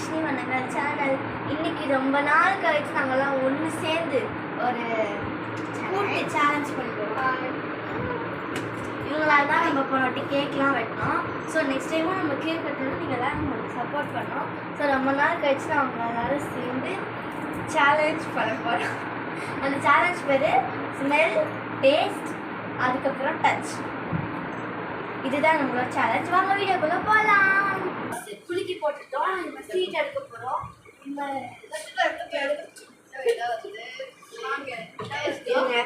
தர்ஷினி வண்ணங்கள் சேனல். இன்னைக்கு ரொம்ப நாள் கழிச்சு நாங்கெல்லாம் ஒன்று சேர்ந்து ஒரு கூட்டு சேலஞ்ச் பண்ணிடுவோம் இவங்களால தான் நம்ம போனவாட்டி கேக்லாம் வெட்டினோம். ஸோ நெக்ஸ்ட் டைமும் நம்ம கேக் வெட்டணும் நீங்கள் எல்லாம் நம்மளுக்கு சப்போர்ட் பண்ணோம். ஸோ ரொம்ப நாள் கழிச்சு நான் அவங்க எல்லாரும் சேர்ந்து சேலஞ்ச் பண்ண போகிறோம் அந்த சேலஞ்ச் பேர் ஸ்மெல் டேஸ்ட் அதுக்கப்புறம் டச் இதுதான் நம்மளோட சேலஞ்ச் வாங்க வீடியோக்குள்ளே போய் போட்டுட்டோம். நம்ம சீட் எடுக்க போகிறோம் இந்த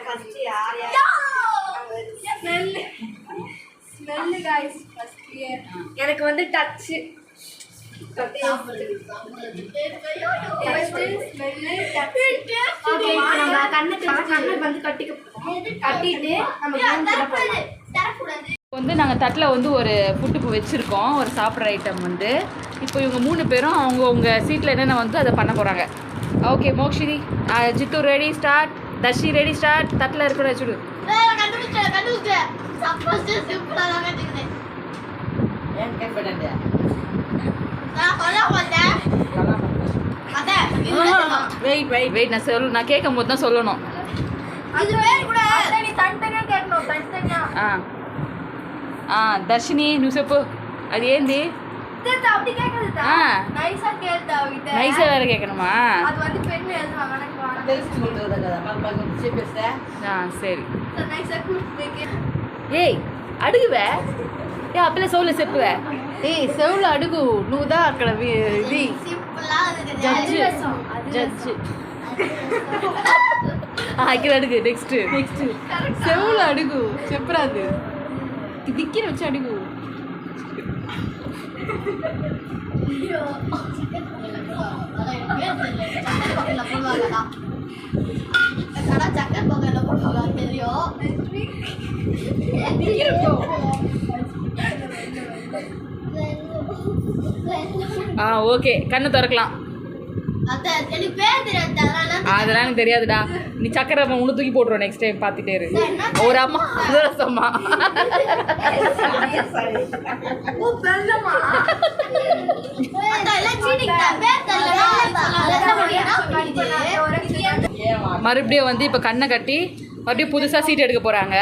ஃபஸ்ட்டு யார் யார் ஸ்மெல்லு ஸ்மெல்லு காய்ஸ் ஃபஸ்ட்டு எனக்கு வந்து டச்சு நம்ம நம்ம வந்து நாங்கள் தட்டில் வந்து ஒரு ஃபுட்டு வச்சுருக்கோம். ஒரு சாப்பிட்ற ஐட்டம் வந்து. இப்போ இவங்க மூணு பேரும் அவங்க உங்கள் சீட்டில் என்னென்ன வந்து அதை பண்ண போகிறாங்க okay Mokshini Jithu ready start Darshi ready start தட்டில் இருக்கிற வச்சுடு வெயிட் வெயிட் வெயிட் நான் சொல்ல நான் கேட்கும் போது தான் சொல்லணும் ఆ. ఆ, దర్శిని నువ్వు చెప్పు అది ఏంది ఆ. నైసా వేరే కేకనమా அது வந்து பெண் எழுதுவாங்க எனக்கு வேணாம். తెలుసుకుంటుంది కదా మన పక్కన చెప్పేస్తే సరే So, nice ஆ கொடுத்துருக்கு. ఏయ్ అడుగువే ఏ అప్పులే సోలు చెప్పువే ఏ సెవులు అడుగు నువ్వు దా అక్కడ వి- ఇది Simple ஆ இருக்குது. జడ్జి அதிரசம், జడ్జి அதிரசம். ఇక్కడ అడుగు నెక్స్ట్ నెక్స్ట్ సెవులు అడుగు చెప్పరాదు దిక్కిన వచ్చి అడుగు ஐயோ. கடை சக்கர் பக்கத்துல போடுவாங்க தெரியும் ஆ ஓகே. கண்ணு திறக்கலாம். அதெல்லாம் எனக்கு தெரியாதுடா. நீ சக்கரை உனு தூக்கி போட்டுருவோம் நெக்ஸ்ட் டைம் பார்த்துட்டே இரு. ஒரு அம்மா தெரியல மறுபடியும் வந்து இப்போ கண்ணை கட்டி மறுபடியும் புதுசாக சீட் எடுக்க போகிறாங்க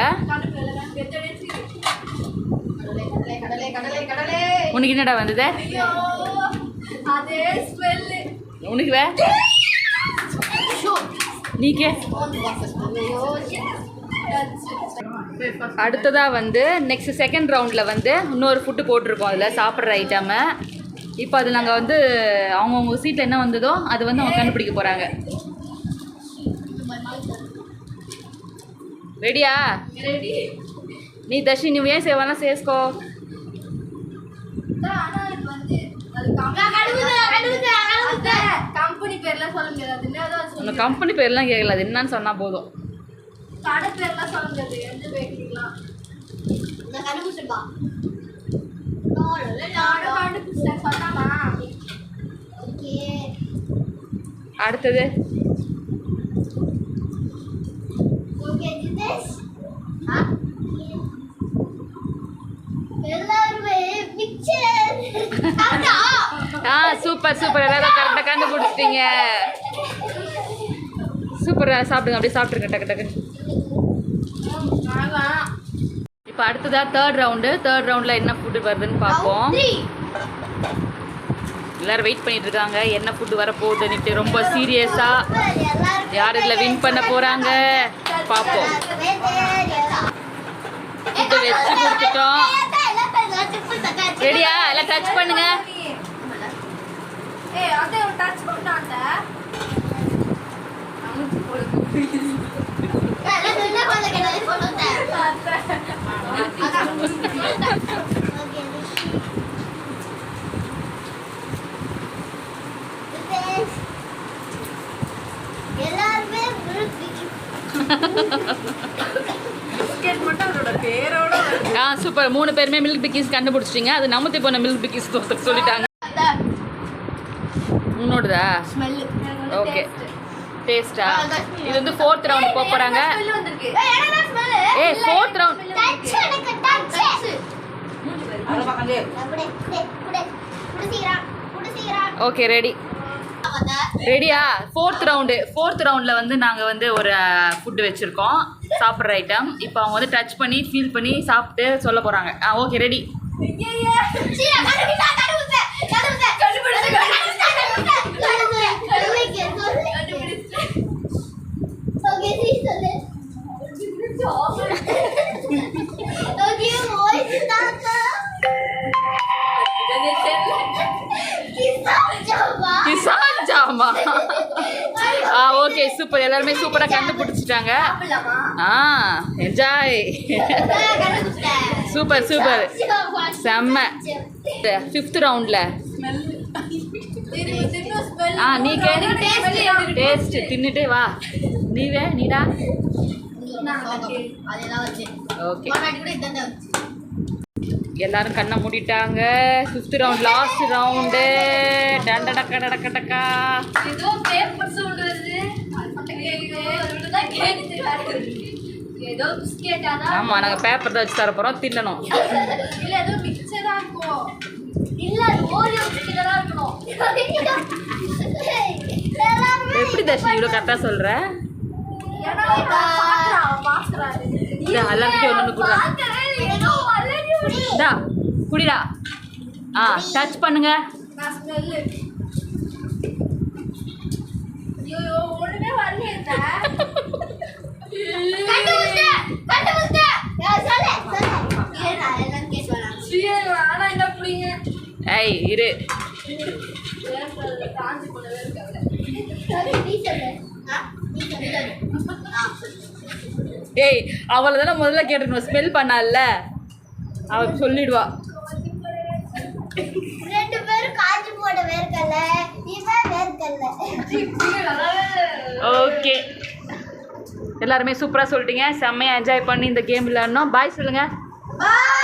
கடலை கடலை கடலை உனக்கு என்னடா வந்தது? அதே ஸ்மெல்லு உனக்கு வே? நீக்கே. அடுத்ததாக வந்து நெக்ஸ்ட் செகண்ட் ரவுண்டில் வந்து இன்னொரு ஃபுட்டு போட்டிருக்கோம் அதில் சாப்பிட்ற ஐட்டமை இப்போ அது நாங்கள் வந்து அவங்கவுங்க சீட்டில் என்ன வந்ததோ அது வந்து அவங்க கண்டுபிடிக்க போகிறாங்க ரெடியா நீ தர்ஷி நீ ஏன் சேவானா சேஸ்கோ கம்பெனி பேர்லாம் சொல்ல முடியாது. என்னதான் உங்கள் சொல்லுங்க. கம்பெனி பேர்லாம் கேட்கல அது என்னன்னு சொன்னால் போதும். கடை பேர்லாம் சொல்ல முடியாது. எந்த பேக்கரிலாம் நான் கண்டுபிடிச்சிருப்பா நானும் கண்டுபிடிச்சேன் சொன்னாமா? ஓகே. அடுத்தது. ஓகே ஜிதேஷ். எல்லாருமே பிக்சர் ஆ சூப்பர் சூப்பர். எல்லாரும் கரெக்டாக கண்டுபிடிச்சிட்டீங்க சூப்பர் சாப்பிடுங்க அப்படியே சாப்பிட்ருங்க டக்கு டக்கு இப்போ அடுத்ததாக தேர்ட் ரவுண்டு தேர்ட் ரவுண்டில் என்ன ஃபுட்டு வருதுன்னு பார்ப்போம் எல்லாரும் வெயிட் பண்ணிட்டு இருக்காங்க என்ன ஃபுட்டு வரப்போகுதுன்னுட்டு ரொம்ப சீரியஸாக யார் இதில் வின் பண்ண போகிறாங்க பார்ப்போம் ஃபுட்டு வச்சு கொடுத்துட்டோம் ரெடியா எல்லாம் டச் பண்ணுங்க ஏய் டச் பண்ணாத எல்லாருமே ஆ சூப்பர் மூணு பேருமே மில்க் பிக்கிஸ் கண்டுபிடிச்சிட்டீங்க. அது நமத்தி போன மில்க் பிக்கிஸ் சொல்லிட்டாங்க. முன்னோடுதா ஓகே டேஸ்டா இது வந்து ஃபோர்த் ரவுண்ட் போக போறாங்க. ஏய் ஃபோர்த் ரவுண்ட் ஓகே ரெடி ரெடியா ஃபோர்த் ரவுண்டு ஃபோர்த் ரவுண்டில் வந்து நாங்கள் வந்து ஒரு ஃபுட்டு வச்சுருக்கோம். சாப்பிட்ற ஐட்டம் இப்போ அவங்க வந்து டச் பண்ணி ஃபீல் பண்ணி சாப்பிட்டு சொல்ல போகிறாங்க ஆ ஓகே ரெடி கிசான் ஜாமா ஆ ஓகே சூப்பர் எல்லாருமே சூப்பராக கண்டுபிடிச்சிட்டாங்க ஆ என்ஜாய் சூப்பர் சூப்பர் செம்ம. ஃபிஃப்த் ரவுண்டில் ஆ நீ கேளு. டேஸ்ட் தின்னுட்டு வா. நீ வே நீடா. ஓகே எல்லாரும் கண்ணை மூடிட்டாங்க. ஃபிஃப்த் ரவுண்ட் லாஸ்ட் ரவுண்டு டண்டடக்க டடக்கடக்கா. ஏதோ பேப்பர் ஏதோ அதான் ஆமாம் நாங்கள் பேப்பர் தான் வச்சு தர தின்னணும். இல்ல ஏதோ மிக்சரா இருக்கும். இல்ல ஓரியோ தான் இருக்கணும். எப்படி தர்ஷினி இவ்வளோ கரெக்டாக சொல்கிற எல்லாத்துக்கும் ஒன்று ஏதோ இதா குடிடா. ஆ டச் பண்ணுங்க. ஏய் இரு. ஏய் அவளை தானே முதல்ல கேட்டுருக்கணும் ஸ்மெல் பண்ணால அவ சொல்லிடுவா. ரெண்டு பேரும் காஞ்சி போட வேர்க்கல்ல இவன் வேர்க்கல்ல. ஓகே. எல்லாருமே சூப்பராக சொல்லிட்டீங்க. செம்மையாக என்ஜாய் பண்ணி இந்த கேம் விளையாடணும். பாய் சொல்லுங்கள் பாய்